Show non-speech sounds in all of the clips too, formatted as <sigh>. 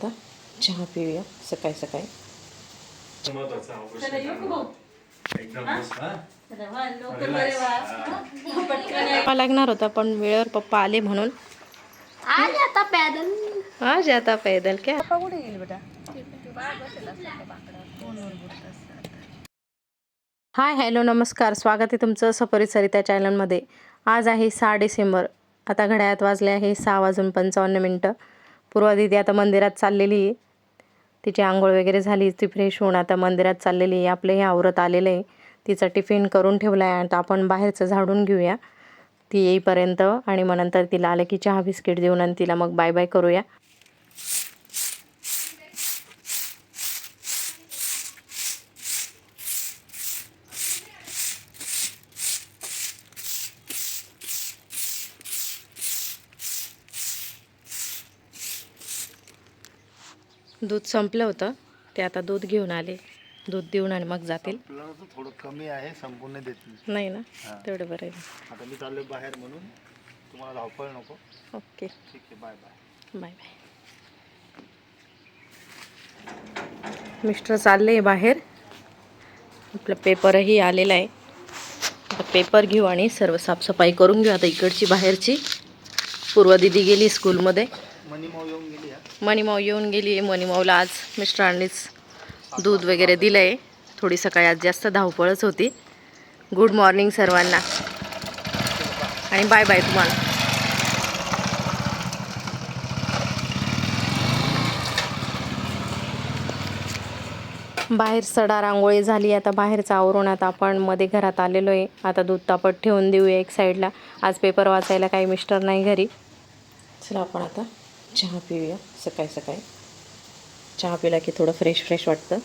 आता चहा पिऊया सकाळी सकाळी. हा? पप्पा लागणार होता पण वेळेवर पप्पा आले म्हणून. आज आता पैदल. हा जाता पैदल क्या? हाय हॅलो नमस्कार. स्वागत आहे तुमचं सफरी सरिता चॅनलमध्ये. आज आहे सहा डिसेंबर. आता घड्याळात वाजले आहे सहा वाजून पंचावन्न मिनटं. पूर्वा दिदी आता मंदिरात चाललेली आहे. तिची आंघोळ वगैरे झाली ती फ्रेश होऊन आता मंदिरात चाललेली आहे. आपलं हे आवरत आलेलं आहे. तिचा टिफिन करून ठेवला आहे आता आपण बाहेरचं झाडून घेऊया. ती येईपर्यंत आणि मग नंतर तिला आलं की चहा बिस्किट देऊन आणि तिला मग बाय बाय करूया. दूध संपलं होतं. ते आता दूध घेऊन आले. दूध देऊन आणि मग जातील. थोडं कमी आहे संपूर्ण देत नाही ना? तेवढं बरं आहे. आता मी चाललोय बाहेर म्हणून. तुम्हाला धावपळ नको. ओके. ठीक आहे bye bye. Bye bye. Mister चालले बाहेर. आपलं पेपरही आलेला आहे. आता पेपर घेऊ आणि सर्व साफसफाई करून घेऊ. आता इकडची बाहेरची. पूर्वा दिदी गेली स्कूलमध्ये मनी येऊन गेली मणिमाऊ येऊन गेली आहे. मणिमाऊला आज मिस्टरांनीच दूध वगैरे दिलं आहे थोडी सकाळी आज जास्त धावपळच होती. गुड मॉर्निंग सर्वांना. आणि बाय बाय तुम्हाला. बाहेर सडा रांगोळी झाली. आता बाहेरचं आवरून आता आपण मध्ये घरात आलेलो आहे. आता दूध तापत ठेवून देऊया एक साईडला आज पेपर वाचायला काही मिस्टर नाही घरी. चला आपण आता चहा पिऊया सकाळी सकाळी. चहा पिला की थोडं फ्रेश फ्रेश वाटतं.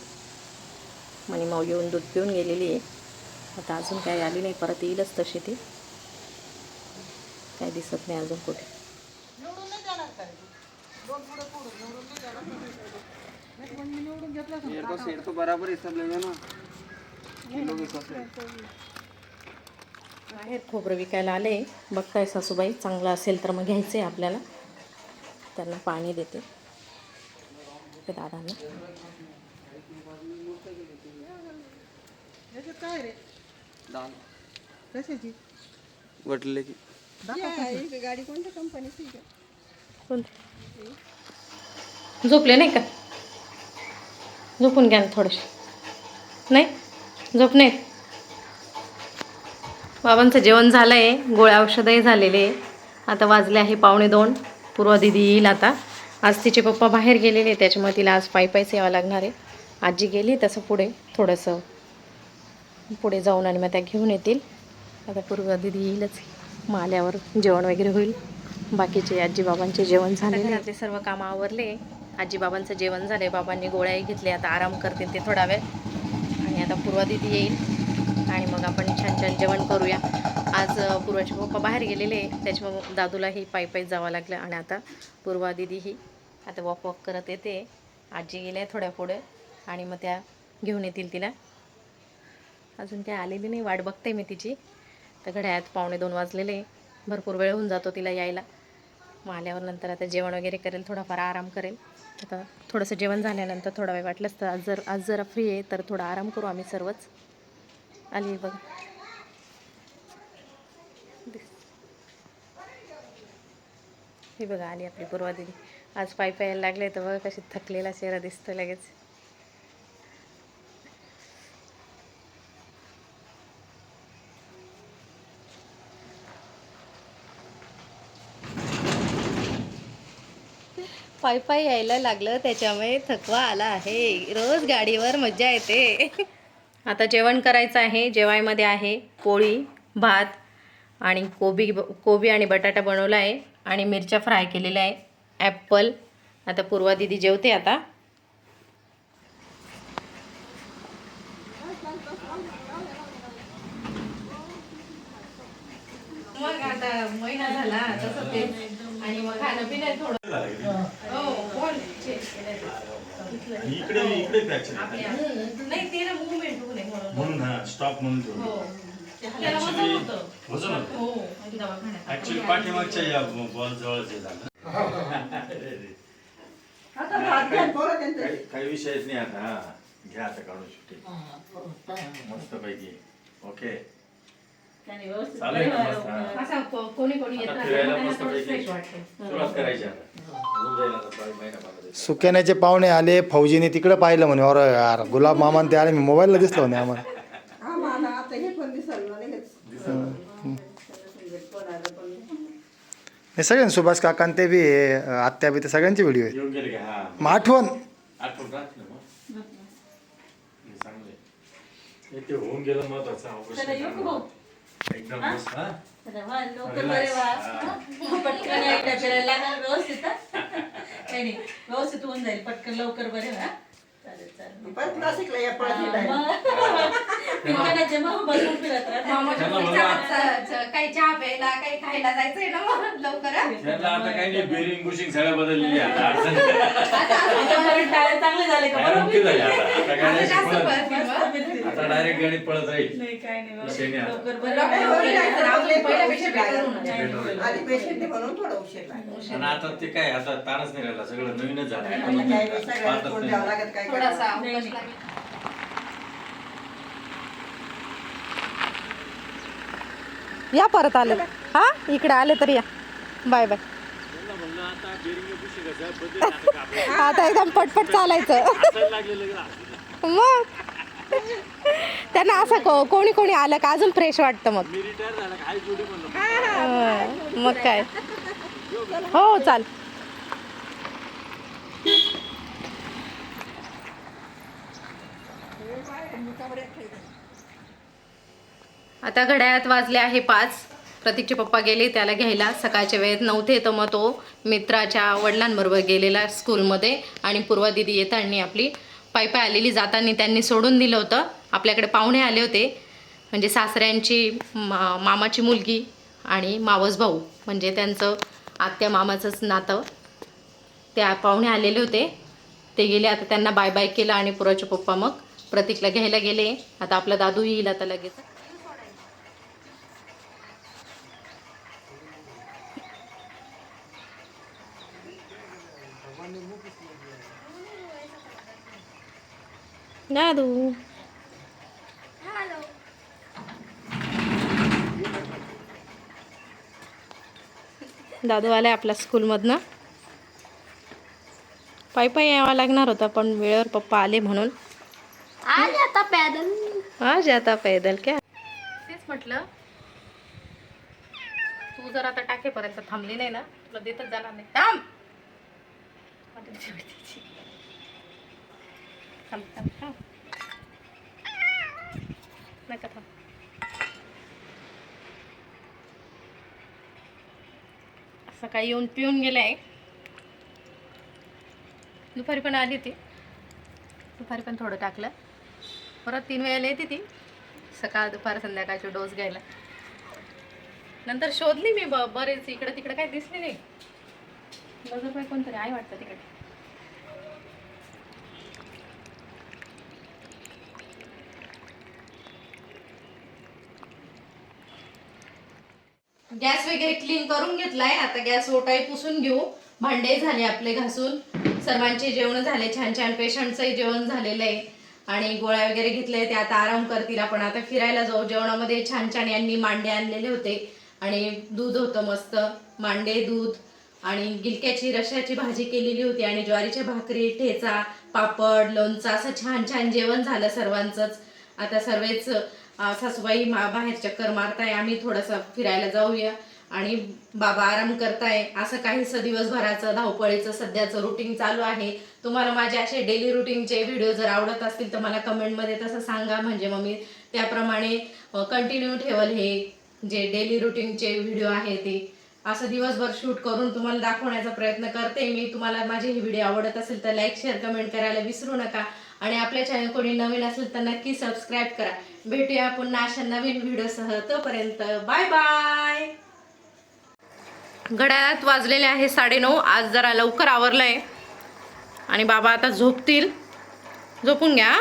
आणि माऊ येऊन दूध पिऊन गेलेली आहे. आता अजून काही आली नाही परत येईलच तशी ती. काही दिसत नाही अजून कुठे. बाहेर खोबरं विकायला आले. बघताय सासूबाई चांगलं असेल तर मग घ्यायचं आहे आपल्याला. त्यांना पाणी देते. दादांना. वाटले की कोणते? झोपले नाही का? झोपून घ्या ना थोडेसे नाही? झोप नाही बाबांचं जेवण झालं आहे गोळ्या औषधही झालेले आहे. आता वाजले आहे पावणे दोन. पूर्वा दिदी येईल आता. आज तिचे पप्पा बाहेर गेलेले आहे, त्याच्यामुळे तिला आज पायी पायीच यावं लागणार आहे. आजी गेली तसं पुढे थोडंसं पुढे जाऊन आणि मग त्या घेऊन येतील. आता पूर्वा दिदी येईलच. मग आल्यावर जेवण वगैरे होईल. बाकीचे आजी बाबांचे जेवण झाले घरातले सर्व कामं आवरले. आजी बाबांचं जेवण झाले बाबांनी गोळ्याही घेतले आता आराम करतील ते थोडा वेळ. आणि आता पूर्वा दिदी येईल. आणि मग आपण छान छान जेवण करूया. आज पूर्वाचे पप्पा बाहेर गेलेले. त्याच्यामुळे दादूलाही पायी पायी जावं लागलं आणि आता पूर्वा दिदीही आता वॉक वॉक करत येते. आजी गेल्या थोड्या पुढे आणि मग त्या घेऊन येतील तिला. अजून काय आलेली नाही वाट बघते मी तिची. तर घड्याळात पावणे दोन वाजलेले. भरपूर वेळ होऊन जातो तिला यायला. मग आल्यावर नंतर आता जेवण वगैरे करेल थोडाफार आराम करेल. आता थोडंसं जेवण झाल्यानंतर थोडा वेळ वाटलंच तर आज जर आज जरा फ्री आहे तर थोडा आराम करू आम्ही सर्वच. आली बघ. हे बघा आली आपली पूर्वा दिदी. आज पाय पायाला लागले तर बघा कशी थकलेला चेहरा दिसतो लगेच. पायी पायी यायला लागलं त्याच्यामुळे थकवा आला आहे. रोज गाडीवर मज्जा येते. आता जेवण करायचं आहे जेवायमध्ये आहे पोळी भात आणि कोबी कोबी आणि बटाटा बनवला आहे. आणि मिरच्या फ्राय केलेल्या आहे. ॲप्पल आता पूर्वा दिदी जेवते आता. मग आता महिना झाला तसं ते. आणि मग खाणं पिणं थोडं. हो कोण इकडे इकडे नाही ते ना मुवमेंट होऊ नये म्हणून. म्हणून स्टॉप म्हणून हो. त्याला वजन Actually- होतं. वजन होतं. हो दवाखान्यात. ऍक्च्युली पाठीमागच्या या बॉल जवळच झालं. <laughs> आता भात घ्या, पोरं त्यांचं. काही काही विषयच नाही आता हा. घ्या आता काढून सुट्टी मस्त पैकी ओके. त्याने व्यवस्थित चालेल ना परिवार मस्त, हा. वगैरे. असं को- कोणी कोणी येत आता राहतं, फिरायला त्यांना मस्त थोडं पैकी fresh वाटतं. सुरुवात करायची आता. होऊन जाईल आता पाच महिना बारा दिवस. सुक्याण्याचे पाहुणे आले फौजीने तिकडे पाहिलं म्हणे. अरे यार गुलाब मामा आणि ते आले मी मोबाईलला दिसलो म्हणे आम्हाला हा, मला आता हे पण दिसलं ना लगेच. दिसलं. कोण आलं पण. हो. हे सगळे सुभाष काका ते बी आहे, आत्या बी ते सगळ्यांचे व्हिडिओ आहेत येऊन गेले का हा मग आठवण आठवण राहते ना मग हे चांगलं आहे. हे ते होऊन गेलं महत्वाचं ऑपरेशन चला, येऊ का भाऊ? एकदम मस्त हा चला, वा, लवकर बरे. पटकन एकदा फिरायला लागणार व्यवस्थित हा? काही नाही व्यवस्थित होऊन जाईल पटकन लवकर बरे व्हा चालेल चालेल परत नाशिकला या पळत हा, हिंडायला. मग. <laughs> बसून फिरत. मामाच्या च- काही चहा प्यायला काही खायला जायचंय ना मग लवकर हा? त्यांना आता काही नाही बेरिंग बुशिंग सगळ्या बदललेली आहे आता अडचण नाही. त्याच्यामुळे टायर चांगले झाले का Direct बरोबर? झाली आता आता गाडी आता अशी जास्त. मस्त. आता डायरेक्ट गाडी पळत राहील नाही काय नाही विषय नाही व्यवस्थित आता. लवकर बरे डॉक्टर व्हा. वगैरे लवकर काय आपले आपले पहिल्यापेक्षा उशीर better लागला. होणार. Better होणार. आधी पेशंट आहे म्हणून थोडा उशीर लागला आणि आता ते काय आता ताणच नाही राहिला सगळं नवीनच झालं आता काय सगळ्यांना. द्यावा लागत काय थोडासा करावं. नाही, अवकाश नाही. लागेल. या परत आले. हा? इकडे आले तर या. Bye bye. आता एकदम पटपट चालायचं. मग? त्यांना असं को- कोणी कोणी आलं का अजून फ्रेश वाटतं मग? मग काय? हो चाल. आता घड्याळात वाजले आहे पाच. प्रतीकचे पप्पा गेले त्याला घ्यायला. सकाळच्या वेळेत नव्हते तर मग तो मित्राच्या वडिलांबरोबर गेलेला स्कूलमध्ये आणि पूर्वा दिदी येताना आपली पायी पाय आलेली जाताना त्यांनी सोडून दिलं होतं. आपल्याकडे पाहुणे आले होते. म्हणजे सासऱ्यांची मा मामाची मुलगी आणि मावस भाऊ. म्हणजे त्यांचं आत्या मामाचंच नातं. त्या पाहुणे आलेले होते. ते गेले. आता त्यांना बाय बाय केलं आणि पुराचे पप्पा मग प्रतीकला घ्यायला गेले. आता आपला दादू येईल आता लगेच. दादू हॅलो दादू आलाय आपल्या स्कूलमधनं पायी पायी यावं लागणार होता पण वेळेवर पप्पा आले म्हणून आज आता पैदल आज आता पैदल क्या तेच म्हटलं तू जर आता टाकेपर्यंत थांबली नाही ना तुला देतच जाणार नाही थांब. थांब थांब थांब नका थांब सकाळी येऊन पिऊन गेलाय. दुपारी पण आली ती दुपारी पण थोडं टाकलं. परत तीन वेळेला येते ती. सकाळ दुपार संध्याकाळचे डोस घ्यायला. नंतर शोधली मी ब बरेच इकडं तिकडं काही दिसली नाही. नजर कोणतरी आहे वाटतं तिकडे? गॅस वगैरे क्लीन करून घेतलाय. आता गॅस ओटाई पुसून घेऊ. भांडे झाले आपले घासून. सर्वांचे जेवण झाले. छान छान पेशंटचंही जेवण झालेलं आहे. आणि गोळ्या वगैरे घेतले. ते आता आराम करतील. आपण आता फिरायला जाऊ. जेवणामध्ये छान छान यांनी मांडे आणलेले होते. आणि दूध होतं मस्त. मांडे दूध आणि गिलक्याची रश्याची भाजी केलेली होती आणि ज्वारीच्या भाकरी ठेचा पापड लोणचं असं छान छान जेवण झालं सर्वांचंच. आता सर्वच सासूबाई मा बाहेर चक्कर मारताय आम्ही थोडंसं फिरायला जाऊया. आणि बाबा आराम करताय. असं काहीसं दिवसभराचं धावपळीचं सध्याचं रुटीन चालू आहे. तुम्हाला माझे असे डेली रुटीनचे व्हिडिओ जर आवडत असतील तर मला कमेंटमध्ये तसं सांगा. म्हणजे मग मी त्याप्रमाणे कंटिन्यू ठेवल हे जे डेली रुटीनचे व्हिडिओ आहे ते. असं दिवसभर शूट करून तुम्हाला दाखवण्याचा प्रयत्न करते. मी तुम्हाला माझे हे व्हिडिओ आवडत असेल तर लाईक शेअर कमेंट करायला विसरू नका. आणि आपल्या चॅनल कोणी नवीन असेल तर नक्की सबस्क्राईब करा. भेटूया पुन्हा अशा नवीन व्हिडिओसह. तोपर्यंत बाय बाय घड्याळात वाजलेले आहे साडेनऊ. आज जरा लवकर आवरलंय. आणि बाबा आता झोपतील. झोपून घ्या.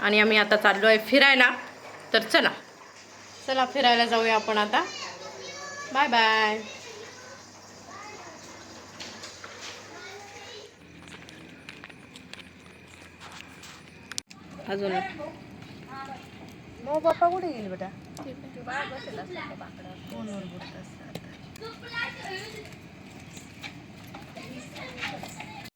आणि आम्ही आता चाललो आहे फिरायला. तर चला. चला फिरायला जाऊया आपण आता. बाय बाय अजून मग बाप्पा कुठे गेली बेटा? फोनवर बोलत असतात.